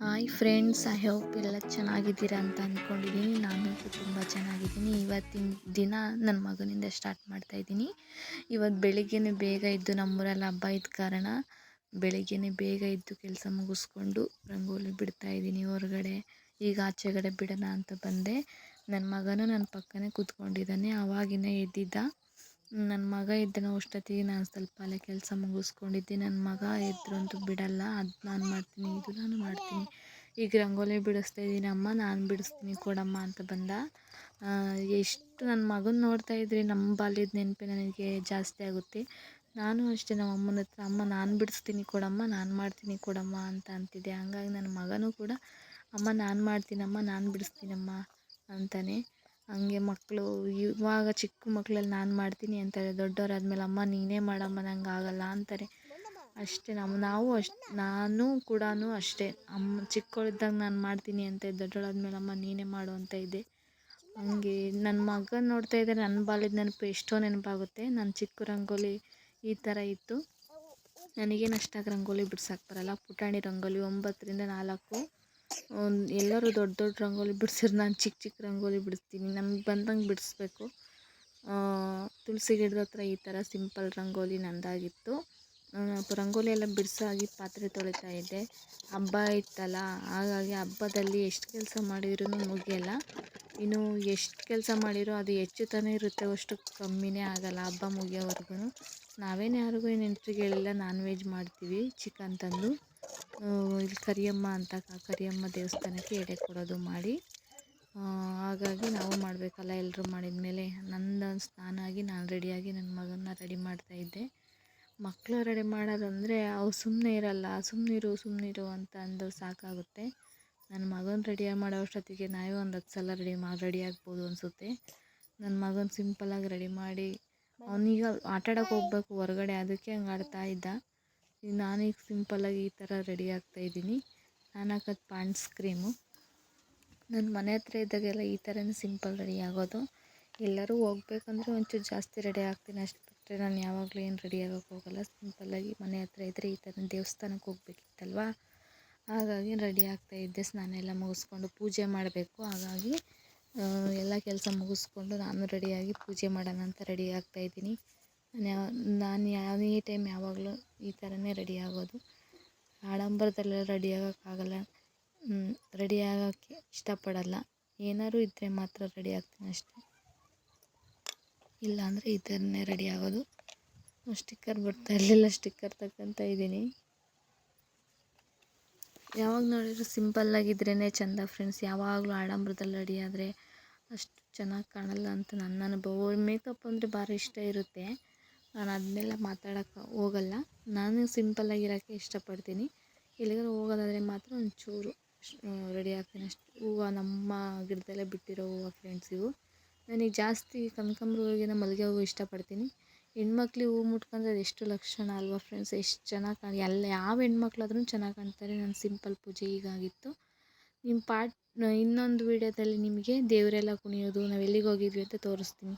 Hi friends I hope ಎಲ್ಲ ಚೆನ್ನಾಗಿದ್ದೀರಾ ಅಂತ ಅಂದ್ಕೊಂಡಿದ್ದೀನಿ ನಾನು ತುಂಬ ಚೆನ್ನಾಗಿದ್ದೀನಿ. ಇವತ್ತಿನ ದಿನ ನನ್ನ ಮಗನಿಂದ ಸ್ಟಾರ್ಟ್ ಮಾಡ್ತಾ ಇದ್ದೀನಿ. ಇವತ್ತು ಬೆಳಿಗ್ಗೆನೇ ಬೇಗ ಇದ್ದು ನಮ್ಮೂರಲ್ಲಿ ಹಬ್ಬ ಇದ್ದ ಕಾರಣ ಬೆಳಿಗ್ಗೆನೇ ಬೇಗ ಇದ್ದು ಕೆಲಸ ಮುಗಿಸ್ಕೊಂಡು ರಂಗೋಲಿ ಬಿಡ್ತಾ ಇದ್ದೀನಿ ಹೊರಗಡೆ. ಈಗ ಆಚೆಗಡೆ ಬಿಡೋಣ ಅಂತ ಬಂದೆ. ನನ್ನ ಮಗನೂ ನನ್ನ ಪಕ್ಕನೇ ಕೂತ್ಕೊಂಡಿದ್ದಾನೆ. ಆವಾಗಿನ ಎದ್ದಿದ್ದ. ನನ್ನ ಮಗ ಇದ್ದನೋ ಅಷ್ಟೊತ್ತಿಗೆ ನಾನು ಸ್ವಲ್ಪ ಅಲ್ಲೇ ಕೆಲಸ ಮುಗಿಸ್ಕೊಂಡಿದ್ದೆ. ನನ್ನ ಮಗ ಇದ್ರಂತೂ ಬಿಡಲ್ಲ. ಅದು ನಾನು ಮಾಡ್ತೀನಿ, ಇದು ನಾನು ಮಾಡ್ತೀನಿ. ಈಗ ರಂಗೋಲಿ ಬಿಡಿಸ್ತಾ ಇದ್ದೀನಿ ಅಮ್ಮ, ನಾನು ಬಿಡಿಸ್ತೀನಿ ಕೊಡಮ್ಮ ಅಂತ ಬಂದ. ಎಷ್ಟು ನನ್ನ ಮಗನ ನೋಡ್ತಾ ಇದ್ರೆ ನಮ್ಮ ಬಾಲ್ಯದ ನೆನಪೇ ನನಗೆ ಜಾಸ್ತಿ ಆಗುತ್ತೆ. ನಾನು ಅಷ್ಟೇ ನಮ್ಮ ಅಮ್ಮನ ಹತ್ರ, ಅಮ್ಮ, ನಾನು ಬಿಡಿಸ್ತೀನಿ ಕೊಡಮ್ಮ, ನಾನು ಮಾಡ್ತೀನಿ ಕೊಡಮ್ಮ ಅಂತ ಅಂತಿದ್ದೆ. ಹಂಗಾಗಿ ನನ್ನ ಮಗನೂ ಕೂಡ, ಅಮ್ಮ, ನಾನು ಮಾಡ್ತೀನಮ್ಮ, ನಾನು ಬಿಡಿಸ್ತೀನಮ್ಮ ಅಂತಾನೆ. ಹಂಗೆ ಮಕ್ಕಳು, ಇವಾಗ ಚಿಕ್ಕ ಮಕ್ಳಲ್ಲಿ ನಾನು ಮಾಡ್ತೀನಿ ಅಂತಾರೆ, ದೊಡ್ಡವರಾದ್ಮೇಲೆ ಅಮ್ಮ ನೀನೇ ಮಾಡಮ್ಮ ನಂಗೆ ಆಗಲ್ಲ ಅಂತಾರೆ. ಅಷ್ಟೇ ನಮ್ಮ ನಾವು ಅಷ್ಟು, ನಾನು ಕೂಡ ಅಷ್ಟೇ. ಅಮ್ಮ ಚಿಕ್ಕವಳಿದ್ದಾಗ ನಾನು ಮಾಡ್ತೀನಿ ಅಂತ ದೊಡ್ಡವಳಾದ್ಮೇಲೆ ಅಮ್ಮ ನೀನೇ ಮಾಡು ಅಂತ ಇದ್ದೆ. ಹಂಗೆ ನನ್ನ ಮಗನ ನೋಡ್ತಾ ಇದ್ದರೆ ನನ್ನ ಬಾಲ್ಯದ ನೆನಪು ಎಷ್ಟೋ ನೆನಪಾಗುತ್ತೆ. ನನ್ನ ಚಿಕ್ಕ ರಂಗೋಲಿ ಈ ಥರ ಇತ್ತು. ನನಗೇನು ಅಷ್ಟಾಗಿ ರಂಗೋಲಿ ಬಿಡ್ಸಕ್ಕೆ ಬರಲ್ಲ. ಪುಟಾಣಿ ರಂಗೋಲಿ ಒಂಬತ್ತರಿಂದ ನಾಲ್ಕು. ಎಲ್ಲರೂ ದೊಡ್ಡ ದೊಡ್ಡ ರಂಗೋಲಿ ಬಿಡ್ಸಿದ್ರೆ ನಾನು ಚಿಕ್ಕ ಚಿಕ್ಕ ರಂಗೋಲಿ ಬಿಡಿಸ್ತೀನಿ. ನಮ್ಗೆ ಬಂದಂಗೆ ಬಿಡಿಸ್ಬೇಕು. ತುಳಸಿ ಗಿಡದ ಹತ್ರ ಈ ಥರ ಸಿಂಪಲ್ ರಂಗೋಲಿ ನಂದಾಗಿತ್ತು. ರಂಗೋಲಿ ಎಲ್ಲ ಬಿಡಿಸಾಗಿ ಪಾತ್ರೆ ತೊಳಿತಾ ಇದ್ದೆ. ಹಬ್ಬ ಇತ್ತಲ್ಲ, ಹಾಗಾಗಿ ಹಬ್ಬದಲ್ಲಿ ಎಷ್ಟು ಕೆಲಸ ಮಾಡಿದ್ರೂ ಮುಗಿಯಲ್ಲ. ಇನ್ನು ಎಷ್ಟು ಕೆಲಸ ಮಾಡಿದ್ರು ಅದು ಹೆಚ್ಚುತ್ತಾನೆ ಇರುತ್ತೆ, ಅಷ್ಟು ಕಮ್ಮಿನೇ ಆಗಲ್ಲ ಹಬ್ಬ ಮುಗಿಯೋವರೆಗೂ. ನಾವೇನು ಯಾರಿಗೂ ನೆಂಟರಿಗೆಲ್ಲ ನಾನ್ ವೆಜ್ ಮಾಡ್ತೀವಿ ಚಿಕನ್ ತಂದು. ಇಲ್ಲಿ ಕರಿಯಮ್ಮ ಅಂತ ಕರಿಯಮ್ಮ ದೇವಸ್ಥಾನಕ್ಕೆ ಎಡೆ ಕೊಡೋದು ಮಾಡಿ. ಹಾಗಾಗಿ ನಾವು ಮಾಡಬೇಕಲ್ಲ ಎಲ್ಲರೂ ಮಾಡಿದ ಮೇಲೆ ನಂದು ಸ್ನಾನ ಆಗಿ ನಾನು ರೆಡಿಯಾಗಿ ನನ್ನ ಮಗನ್ನ ರೆಡಿ ಮಾಡ್ತಾಯಿದ್ದೆ ಮಕ್ಕಳು ರೆಡಿ ಮಾಡೋದಂದರೆ ಅವು ಸುಮ್ಮನೆ ಇರಲ್ಲ ಸುಮ್ಮನಿರು ಸುಮ್ಮನಿರು ಅಂತ ಅಂದು ಸಾಕಾಗುತ್ತೆ. ನನ್ನ ಮಗನ ರೆಡಿ ಮಾಡೋ ಅಷ್ಟೊತ್ತಿಗೆ ನಾವೇ ಒಂದು ಹತ್ತು ಸಲ ರೆಡಿ ಮಾಡಿ ರೆಡಿ ಆಗ್ಬೋದು ಅನಿಸುತ್ತೆ. ನನ್ನ ಮಗನ ಸಿಂಪಲ್ಲಾಗಿ ರೆಡಿ ಮಾಡಿ, ಅವನೀಗ ಆಟ ಆಡೋಕೆ ಹೋಗ್ಬೇಕು ಹೊರಗಡೆ, ಅದಕ್ಕೆ ಹಂಗೆ ಆಡ್ತಾ ಇದ್ದ. ಈಗ ನಾನೀಗ ಸಿಂಪಲ್ಲಾಗಿ ಈ ಥರ ರೆಡಿ ಆಗ್ತಾಯಿದ್ದೀನಿ ನಾನು ಹಾಕೋದು ಪಾಂಡ್ಸ್ ಕ್ರೀಮು. ನನ್ನ ಮನೆ ಹತ್ರ ಇದ್ದಾಗೆಲ್ಲ ಈ ಥರನೇ ಸಿಂಪಲ್ ರೆಡಿ ಆಗೋದು. ಎಲ್ಲರೂ ಹೋಗ್ಬೇಕಂದ್ರೆ ಒಂಚೂರು ಜಾಸ್ತಿ ರೆಡಿ ಆಗ್ತೀನಿ ಅಷ್ಟು. ಬಿಟ್ಟರೆ ನಾನು ಯಾವಾಗಲೂ ಏನು ರೆಡಿ ಆಗೋಕ್ಕೆ ಹೋಗಲ್ಲ. ಸಿಂಪಲ್ಲಾಗಿ ಮನೆ ಹತ್ರ ಇದ್ದರೆ ಈ ಥರ ದೇವಸ್ಥಾನಕ್ಕೆ ಹೋಗ್ಬೇಕಿತ್ತಲ್ವ? ಹಾಗಾಗಿ ರೆಡಿ ಆಗ್ತಾ ಇದ್ದೆ. ಸ್ನಾನ ಎಲ್ಲ ಮುಗಿಸ್ಕೊಂಡು ಪೂಜೆ ಮಾಡಬೇಕು. ಹಾಗಾಗಿ ಎಲ್ಲ ಕೆಲಸ ಮುಗಿಸ್ಕೊಂಡು ನಾನು ರೆಡಿಯಾಗಿ ಪೂಜೆ ಮಾಡೋಣ ಅಂತ ರೆಡಿ ಆಗ್ತಾ ಇದ್ದೀನಿ. ನಾನು ನಾನು ಈ ಟೈಮ್ ಯಾವಾಗಲೂ ಈ ಥರನೇ ರೆಡಿ ಆಗೋದು. ಆಡಂಬರದಲ್ಲೆಲ್ಲ ರೆಡಿ ಆಗೋಕ್ಕಾಗಲ್ಲ ರೆಡಿ ಆಗೋಕ್ಕೆ ಇಷ್ಟಪಡಲ್ಲ. ಏನಾದ್ರು ಇದ್ದರೆ ಮಾತ್ರ ರೆಡಿ ಆಗ್ತೀನಿ ಅಷ್ಟೇ. ಇಲ್ಲಾಂದರೆ ಈ ಥರನೇ ರೆಡಿ ಆಗೋದು. ಸ್ಟಿಕ್ಕರ್ ಬರ್ತಾ ಇರಲಿಲ್ಲ, ಸ್ಟಿಕ್ಕರ್ ತಕ್ಕಂತ ಇದ್ದೀನಿ. ಯಾವಾಗ ನೋಡಿದ್ರು ಸಿಂಪಲ್ಲಾಗಿದ್ರೇ ಚೆಂದ ಫ್ರೆಂಡ್ಸ್. ಯಾವಾಗಲೂ ಆಡಂಬರದಲ್ಲಿ ರೆಡಿ ಆದರೆ ಅಷ್ಟು ಚೆನ್ನಾಗಿ ಕಾಣಲ್ಲ ಅಂತ ನನ್ನ ಅನುಭವ. ಮೇಕಪ್ ಅಂದರೆ ಭಾರಿ ಇಷ್ಟ ಇರುತ್ತೆ. ನಾನು ಅದನ್ನೆಲ್ಲ ಮಾತಾಡೋಕ್ಕೆ ಹೋಗಲ್ಲ. ನಾನು ಸಿಂಪಲ್ಲಾಗಿರೋಕ್ಕೆ ಇಷ್ಟಪಡ್ತೀನಿ. ಎಲ್ಲಿಗಾದ್ರೂ ಹೋಗೋದಾದರೆ ಮಾತ್ರ ಒಂಚೂರು ರೆಡಿ ಆಗ್ತೀನಿ ಅಷ್ಟು. ಹೂವು ನಮ್ಮ ಗಿಡದಲ್ಲೇ ಬಿಟ್ಟಿರೋ ಹೂವು ಫ್ರೆಂಡ್ಸ್ ಇವು. ನನಗೆ ಜಾಸ್ತಿ ಕನಕಾಂಬ್ರ ಹೂವಿಗಿಂತ ಮಲ್ಲಿಗೆ ಹೂವು ಇಷ್ಟಪಡ್ತೀನಿ. ಹೆಣ್ಮಕ್ಳಿಗೆ ಹೂವು ಮುಟ್ಕೊಂಡ್ರೆ ಅದು ಎಷ್ಟು ಲಕ್ಷಣ ಅಲ್ವಾ ಫ್ರೆಂಡ್ಸ್ ಎಷ್ಟು ಚೆನ್ನಾಗಿ ಕಾಣಿ, ಎಲ್ಲ ಯಾವ ಹೆಣ್ಮಕ್ಳಾದ್ರೂ ಚೆನ್ನಾಗಿ ಕಾಣ್ತಾರೆ. ನನ್ನ ಸಿಂಪಲ್ ಪೂಜೆ ಹೀಗಾಗಿತ್ತು. ನಿಮ್ಮ ಪಾಟ್ ಇನ್ನೊಂದು ವೀಡಿಯೋದಲ್ಲಿ ನಿಮಗೆ ದೇವರೆಲ್ಲ ಕುಣಿಯೋದು, ನಾವು ಎಲ್ಲಿಗೆ ಹೋಗಿದ್ವಿ ಅಂತ ತೋರಿಸ್ತೀನಿ.